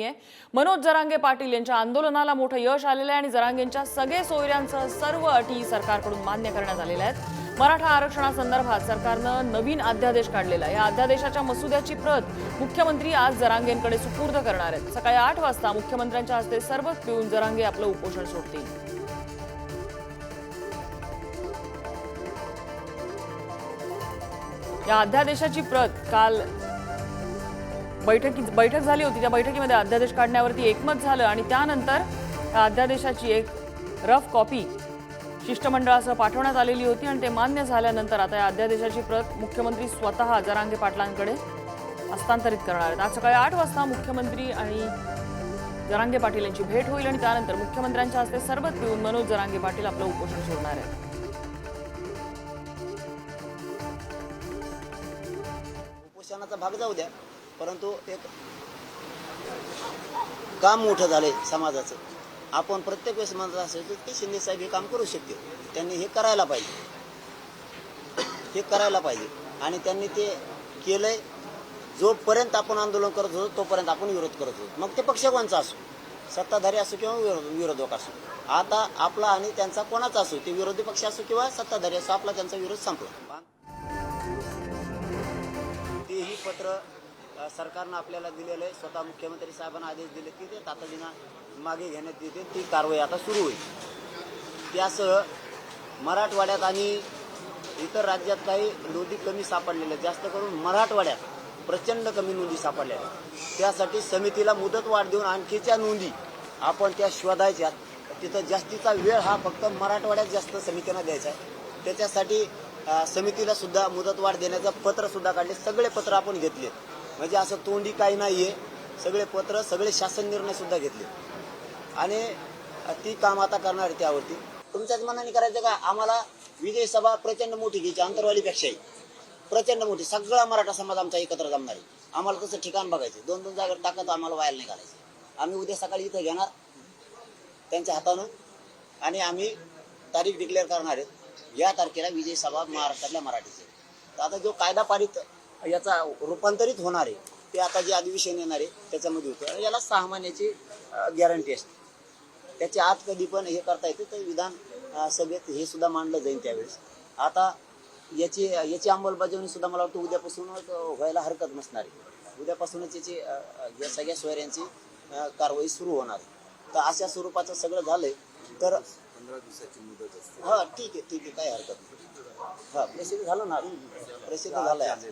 मनोज जरांगे पाटील यांच्या आंदोलनाला मोठं यश आलेलं आहे आणि जरांगेंच्या सगळे सोयऱ्यांसह सर्व अटी सरकारकडून मान्य करण्यात आलेल्या आहेत. मराठा आरक्षणासंदर्भात सरकारनं नवीन अध्यादेश काढलेला आहे. या अध्यादेशाच्या मसुद्याची प्रत मुख्यमंत्री आज जरांगेंकडे सुपूर्द करणार आहेत. सकाळी आठ वाजता मुख्यमंत्र्यांच्या हस्ते सर्वच पिऊन जरांगे आपलं उपोषण सोडतील. या अध्यादेशाची प्रत काल बैठकी बैठक झाली होती. त्या बैठकीमध्ये अध्यादेश काढण्यावरती एकमत झालं आणि त्यानंतर त्या अध्यादेशाची एक रफ कॉपी शिष्टमंडळासह पाठवण्यात आलेली होती आणि ते मान्य झाल्यानंतर आता या अध्यादेशाची प्रत मुख्यमंत्री स्वतः जरांगे पाटलांकडे हस्तांतरित करणार आहेत. आज सकाळी आठ वाजता मुख्यमंत्री आणि जरांगे पाटील यांची भेट होईल आणि त्यानंतर मुख्यमंत्र्यांच्या हस्ते सरबत पिऊन मनोज जरांगे पाटील आपलं उपोषण सोडणार आहेत. उपोषणाचा भाग जाऊ द्या. परंतु एक काम मोठं झालंय समाजाचं. आपण प्रत्येक वेळेस म्हणत असायचो की शिंदे साहेब हे काम करू शकते त्यांनी हे करायला पाहिजे. हे करायला पाहिजे. आणि त्यांनी ते केलंय जोपर्यंत आपण आंदोलन करत होतो तोपर्यंत आपण विरोध करत होतो. मग ते पक्ष असो सत्ताधारी असो किंवा विरोध विरोधक असो. आता आपला आणि त्यांचा कोणाचा असो ते विरोधी पक्ष असो किंवा सत्ताधारी असो आपला त्यांचा विरोध संपला. तेही पत्र सरकारनं आपल्याला दिलेलं आहे. स्वतः मुख्यमंत्री साहेबांना आदेश दिले की ते तातडीनं मागे घेण्यात येते ती कारवाई आता सुरू होईल. त्यासह मराठवाड्यात आणि इतर राज्यात काही नोंदी कमी सापडलेल्या जास्त करून मराठवाड्यात प्रचंड कमी नोंदी सापडलेल्या त्यासाठी समितीला मुदत वाढ देऊन आणखीच्या नोंदी आपण त्या शोधायच्या. तिथं जास्तीचा वेळ हा फक्त मराठवाड्यात जास्त समितीनं द्यायचा आहे. त्याच्यासाठी समितीला सुद्धा मुदतवाढ देण्याचं पत्र सुद्धा काढले. सगळे पत्र आपण घेतले म्हणजे असं तोंडी काही नाही आहे सगळे पत्र सगळे शासन निर्णय सुद्धा घेतले. आणि ती काम आता करणार आहे त्यावरती. तुमच्याच मनाने करायचं का? आम्हाला विजय सभा प्रचंड मोठी घ्यायची आंतरवालीपेक्षाही प्रचंड मोठी. सगळा मराठा समाज आमचा एकत्र जमणार आहे. आम्हाला तसं ठिकाण बघायचं. दोन दोन जागेवर टाकत आम्हाला व्हायला नाही घालायचं. आम्ही उद्या सकाळी इथं घेणार. त्यांच्या हातानं. आणि आम्ही तारीख डिक्लेअर करणार आहेत या तारखेला विजय सभा महाराष्ट्रातल्या मराठीचे. तर आता जो कायदा पारित याचा रूपांतरित होणार आहे. ते आता जे अधिवेशन येणार आहे त्याच्यामध्ये होतं. याला सहा महिन्याची गॅरंटी असते. त्याच्या आत कधी पण हे करता येते तर विधान सभेत हे सुद्धा मांडलं जाईल त्यावेळेस. आता याची याची अंमलबजावणी सुद्धा मला वाटतं उद्यापासून व्हायला हरकत नसणार आहे. उद्यापासूनच याची या सगळ्या सोयऱ्यांची कारवाई सुरू होणार आहे. तर अशा स्वरूपाचं सगळं झालंय तर हा ठीक आहे ठीक आहे काही हरकत नाही. हा प्रसिद्ध झालं ना प्रसिद्ध झालंय. आज.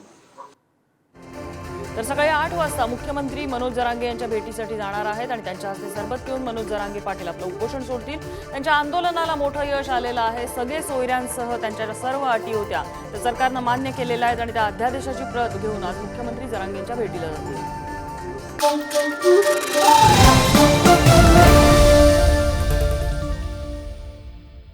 तर सकाळी आठ वाजता मुख्यमंत्री मनोज जरांगे यांच्या भेटीसाठी जाणार आहेत आणि त्यांच्या हस्ते सरबत पिऊन मनोज जरांगे पाटील आपलं उपोषण सोडतील. त्यांच्या आंदोलनाला मोठं यश आलेलं आहे. सगळे सोयऱ्यांसह त्यांच्या सर्व अटी होत्या. तर सरकारनं मान्य केलेल्या आहेत आणि त्या अध्यादेशाची प्रत घेऊन आज मुख्यमंत्री जरांगेंच्या भेटीला जातील.